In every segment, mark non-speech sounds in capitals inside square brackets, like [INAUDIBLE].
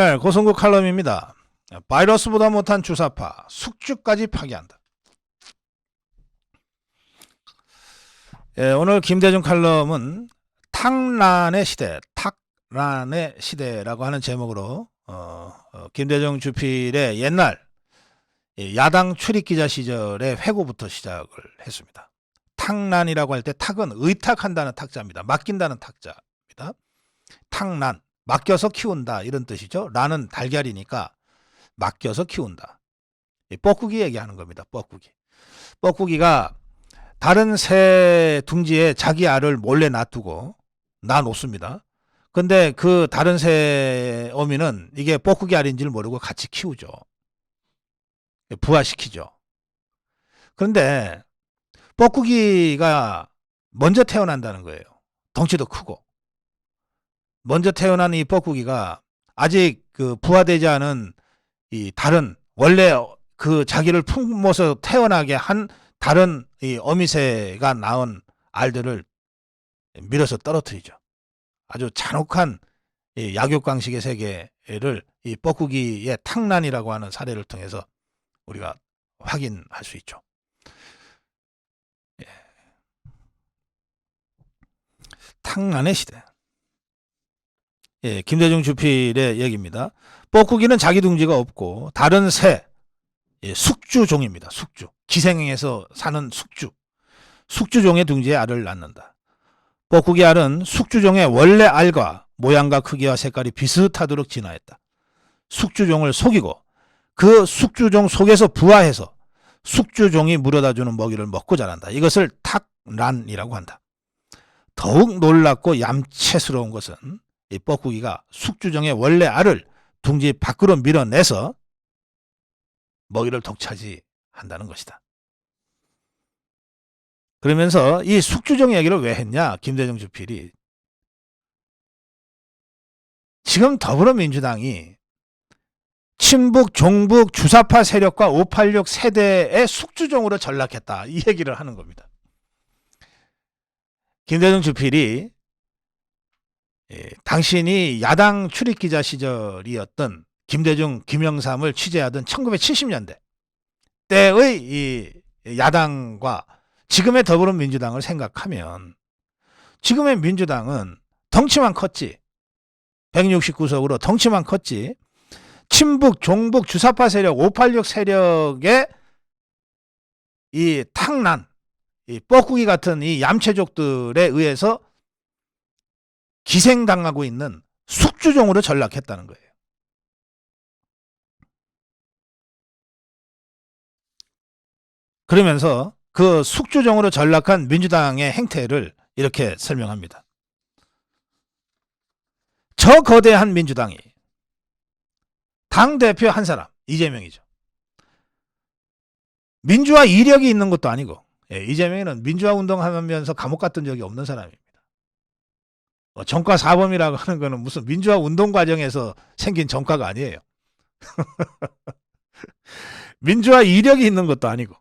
네, 고성국 칼럼입니다. 바이러스보다 못한 주사파, 숙주까지 파괴한다. 예, 오늘 김대중 칼럼은 탁란의 시대, 탁란의 시대라고 하는 제목으로 어, 어, 김대중 주필의 옛날 이 야당 출입기자 시절의 회고부터 시작을 했습니다. 탁란이라고 할 때 탁은 의탁한다는 탁자입니다. 맡긴다는 탁자입니다. 탁란, 맡겨서 키운다 이런 뜻이죠. 란은 달걀이니까 맡겨서 키운다. 이 뻐꾸기 얘기하는 겁니다. 뻐꾸기. 뻐꾸기가 다른 새 둥지에 자기 알을 몰래 놔두고 놔놓습니다. 근데 그 다른 새 어미는 이게 뻐꾸기 알인지를 모르고 같이 키우죠. 부화시키죠. 그런데 뻐꾸기가 먼저 태어난다는 거예요. 덩치도 크고. 먼저 태어난 이 뻐꾸기가 아직 그 부화되지 않은 이 다른 원래 그 자기를 품어서 태어나게 한 다른 이 어미새가 낳은 알들을 밀어서 떨어뜨리죠. 아주 잔혹한 이 약육강식의 세계를 이 뻐꾸기의 탕란이라고 하는 사례를 통해서 우리가 확인할 수 있죠. 예. 탕란의 시대. 예, 김대중 주필의 얘기입니다. 뻐꾸기는 자기 둥지가 없고 다른 새 예, 숙주종입니다. 숙주. 기생에서 사는 숙주. 숙주종의 둥지에 알을 낳는다. 뻐꾸기 알은 숙주종의 원래 알과 모양과 크기와 색깔이 비슷하도록 진화했다. 숙주종을 속이고 그 숙주종 속에서 부화해서 숙주종이 물어다주는 먹이를 먹고 자란다. 이것을 탁란이라고 한다. 더욱 놀랍고 얌체스러운 것은 이 뻐꾸기가 숙주종의 원래 알을 둥지 밖으로 밀어내서 먹이를 독차지한다는 것이다. 그러면서 이 숙주종 얘기를 왜 했냐? 김대중 주필이 지금 더불어민주당이 친북, 종북, 주사파 세력과 586 세대의 숙주종으로 전락했다. 이 얘기를 하는 겁니다. 김대중 주필이 예, 당신이 야당 출입기자 시절이었던 김대중, 김영삼을 취재하던 1970년대 때의 이 야당과 지금의 더불어민주당을 생각하면 지금의 민주당은 덩치만 컸지 169석으로 덩치만 컸지 친북, 종북, 주사파 세력, 586 세력의 이 탕난, 이 뻐꾸기 같은 이 얌체족들에 의해서 기생당하고 있는 숙주종으로 전락했다는 거예요. 그러면서 그 숙주종으로 전락한 민주당의 행태를 이렇게 설명합니다. 저 거대한 민주당이 당 대표 한 사람 이재명이죠. 민주화 이력이 있는 것도 아니고 예, 이재명은 민주화 운동하면서 감옥 갔던 적이 없는 사람입니다. 어, 정과 사범이라고 하는 거는 무슨 민주화 운동 과정에서 생긴 정과가 아니에요. [LAUGHS] 민주화 이력이 있는 것도 아니고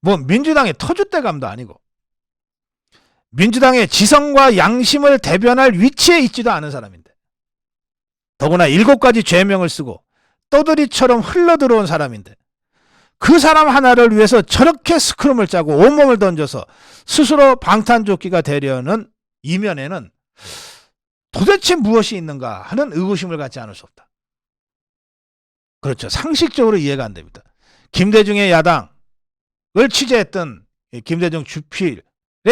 뭐 민주당의 터줏대감도 아니고 민주당의 지성과 양심을 대변할 위치에 있지도 않은 사람인데 더구나 일곱 가지 죄명을 쓰고 떠돌이처럼 흘러 들어온 사람인데 그 사람 하나를 위해서 저렇게 스크럼을 짜고 온몸을 던져서 스스로 방탄조끼가 되려는 이면에는 도대체 무엇이 있는가 하는 의구심을 갖지 않을 수 없다. 그렇죠. 상식적으로 이해가 안 됩니다. 김대중의 야당을 취재했던 이 김대중 주필의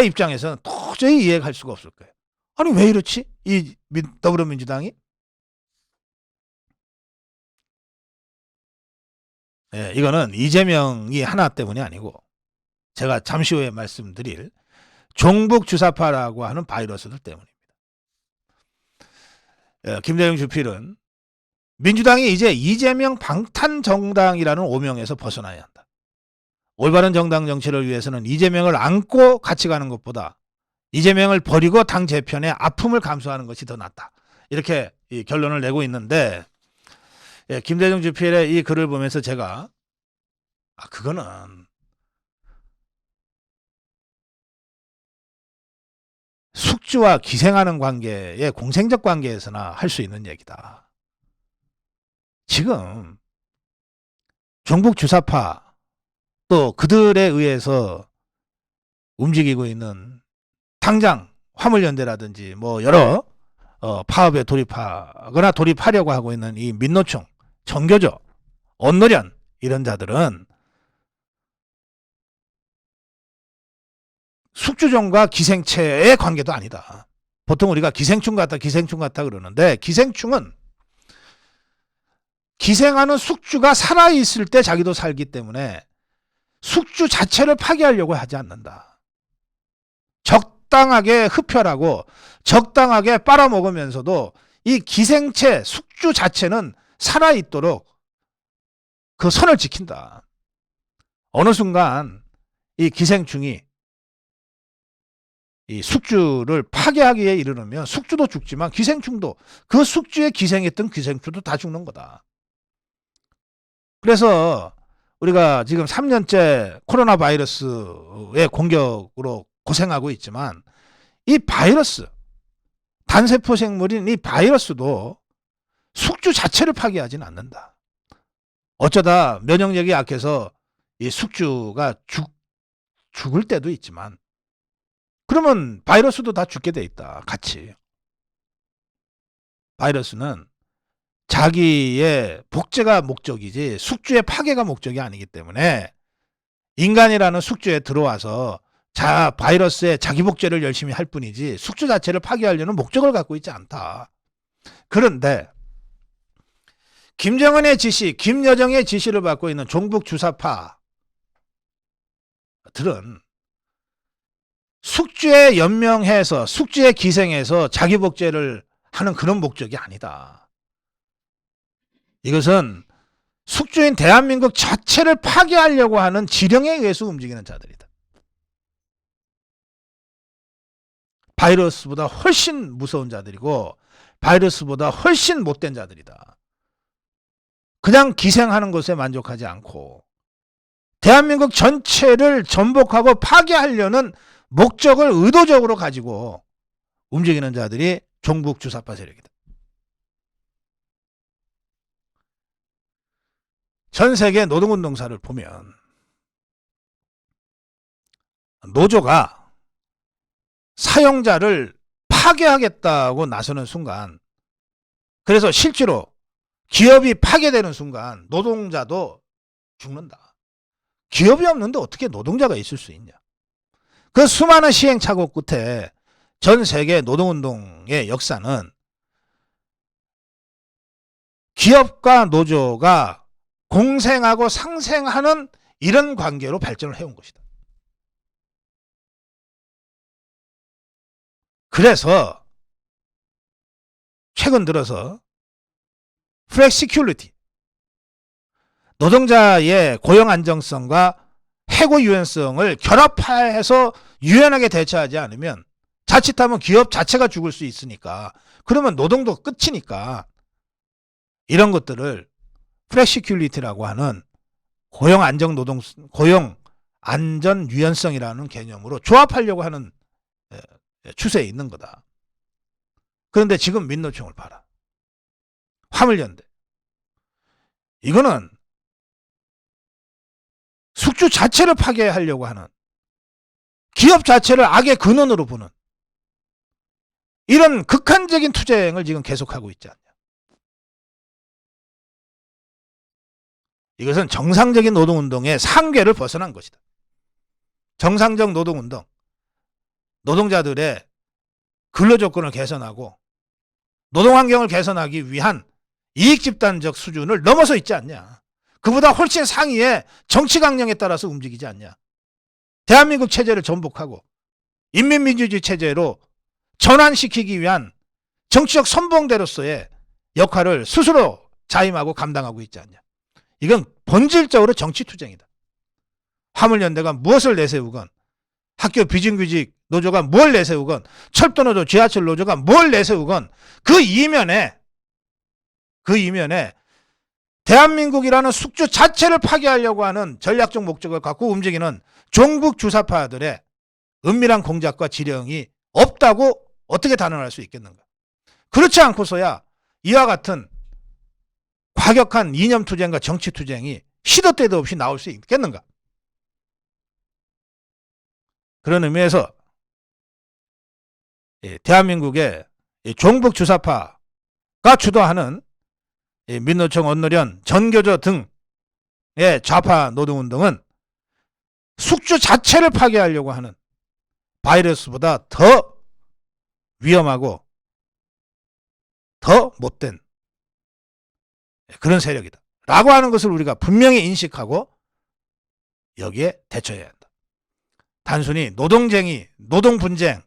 입장에서는 도저히 이해할 수가 없을 거예요. 아니 왜 이렇지? 이 민- 더불어민주당이? 예, 이거는 이재명이 하나 때문이 아니고 제가 잠시 후에 말씀드릴 종북 주사파라고 하는 바이러스들 때문입니다. 예, 김대중 주필은 민주당이 이제 이재명 방탄 정당이라는 오명에서 벗어나야 한다. 올바른 정당 정치를 위해서는 이재명을 안고 같이 가는 것보다 이재명을 버리고 당 재편의 아픔을 감수하는 것이 더 낫다. 이렇게 이 결론을 내고 있는데 예, 김대중 주필의 이 글을 보면서 제가 아 그거는 숙주와 기생하는 관계의 공생적 관계에서나 할 수 있는 얘기다. 지금 종북 주사파 또 그들에 의해서 움직이고 있는 당장 화물연대라든지 뭐 여러 어, 파업에 돌입하거나 돌입하려고 하고 있는 이 민노총, 정교조, 언노련 이런 자들은 숙주종과 기생체의 관계도 아니다. 보통 우리가 기생충 같다, 기생충 같다 그러는데 기생충은 기생하는 숙주가 살아있을 때 자기도 살기 때문에 숙주 자체를 파괴하려고 하지 않는다. 적당하게 흡혈하고 적당하게 빨아먹으면서도 이 기생체, 숙주 자체는 살아있도록 그 선을 지킨다. 어느 순간 이 기생충이 이 숙주를 파괴하기에 이르르면 숙주도 죽지만 기생충도 그 숙주에 기생했던 기생충도 다 죽는 거다. 그래서 우리가 지금 3년째 코로나 바이러스의 공격으로 고생하고 있지만 이 바이러스 단세포 생물인 이 바이러스도 숙주 자체를 파괴하지는 않는다. 어쩌다 면역력이 약해서 이 숙주가 죽, 죽을 때도 있지만 그러면 바이러스도 다 죽게 돼 있다. 같이. 바이러스는 자기의 복제가 목적이지 숙주의 파괴가 목적이 아니기 때문에 인간이라는 숙주에 들어와서 자 바이러스의 자기 복제를 열심히 할 뿐이지 숙주 자체를 파괴하려는 목적을 갖고 있지 않다. 그런데 김정은의 지시, 김여정의 지시를 받고 있는 종북 주사파들은 숙주에 연명해서 숙주에 기생해서 자기 복제를 하는 그런 목적이 아니다. 이것은 숙주인 대한민국 자체를 파괴하려고 하는 지령에 의해서 움직이는 자들이다. 바이러스보다 훨씬 무서운 자들이고 바이러스보다 훨씬 못된 자들이다. 그냥 기생하는 것에 만족하지 않고 대한민국 전체를 전복하고 파괴하려는 목적을 의도적으로 가지고 움직이는 자들이 종북 주사파 세력이다. 전 세계 노동운동사를 보면 노조가 사용자를 파괴하겠다고 나서는 순간 그래서 실제로 기업이 파괴되는 순간 노동자도 죽는다. 기업이 없는데 어떻게 노동자가 있을 수 있냐. 그 수많은 시행착오 끝에 전 세계 노동운동의 역사는 기업과 노조가 공생하고 상생하는 이런 관계로 발전을 해온 것이다. 그래서 최근 들어서 플렉시큐리티 노동자의 고용 안정성과 해고 유연성을 결합해서 유연하게 대처하지 않으면 자칫하면 기업 자체가 죽을 수 있으니까 그러면 노동도 끝이니까 이런 것들을 플렉시큐리티라고 하는 고용 안정 노동 고용 안전 유연성이라는 개념으로 조합하려고 하는 추세에 있는 거다. 그런데 지금 민노총을 봐라. 화물연대. 이거는 숙주 자체를 파괴하려고 하는 기업 자체를 악의 근원으로 보는 이런 극한적인 투쟁을 지금 계속하고 있지 않냐. 이것은 정상적인 노동운동의 상괴를 벗어난 것이다. 정상적 노동운동, 노동자들의 근로조건을 개선하고 노동환경을 개선하기 위한 이익집단적 수준을 넘어서 있지 않냐. 그보다 훨씬 상위의 정치 강령에 따라서 움직이지 않냐. 대한민국 체제를 전복하고 인민민주주의 체제로 전환시키기 위한 정치적 선봉대로서의 역할을 스스로 자임하고 감당하고 있지 않냐. 이건 본질적으로 정치 투쟁이다. 화물연대가 무엇을 내세우건 학교 비정규직 노조가 뭘 내세우건 철도노조 지하철 노조가 뭘 내세우건 그 이면에 그 이면에 대한민국이라는 숙주 자체를 파괴하려고 하는 전략적 목적을 갖고 움직이는 종북 주사파들의 은밀한 공작과 지령이 없다고 어떻게 단언할 수 있겠는가? 그렇지 않고서야 이와 같은 과격한 이념 투쟁과 정치 투쟁이 시도 때도 없이 나올 수 있겠는가? 그런 의미에서 예, 대한민국의 이 종북 주사파가 주도하는 이 민노총 언노련 전교조 등의 좌파 노동운동은 숙주 자체를 파괴하려고 하는 바이러스보다 더 위험하고 더 못된 그런 세력이다. 라고 하는 것을 우리가 분명히 인식하고 여기에 대처해야 한다. 단순히 노동쟁이, 노동 분쟁을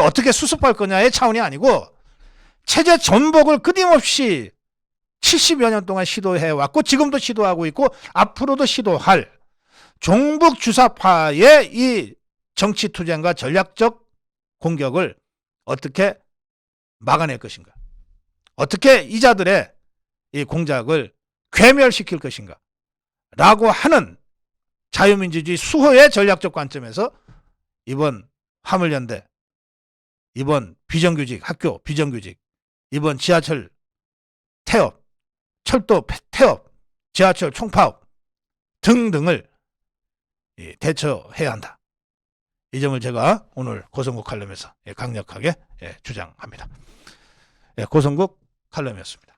어떻게 수습할 거냐의 차원이 아니고 체제 전복을 끊임없이 70여 년 동안 시도해 왔고 지금도 시도하고 있고 앞으로도 시도할 종북 주사파의 이 정치 투쟁과 전략적 공격을 어떻게 막아낼 것인가? 어떻게 이자들의 이 공작을 괴멸시킬 것인가? 라고 하는 자유민주주의 수호의 전략적 관점에서 이번 화물연대, 이번 비정규직 학교 비정규직, 이번 지하철 태업, 철도 폐- 태업, 지하철 총파업 등등을 이, 대처해야 한다. 이 점을 제가 오늘 고성국 칼럼에서 예, 강력하게 예, 주장합니다. 예, 고성국 칼럼이었습니다.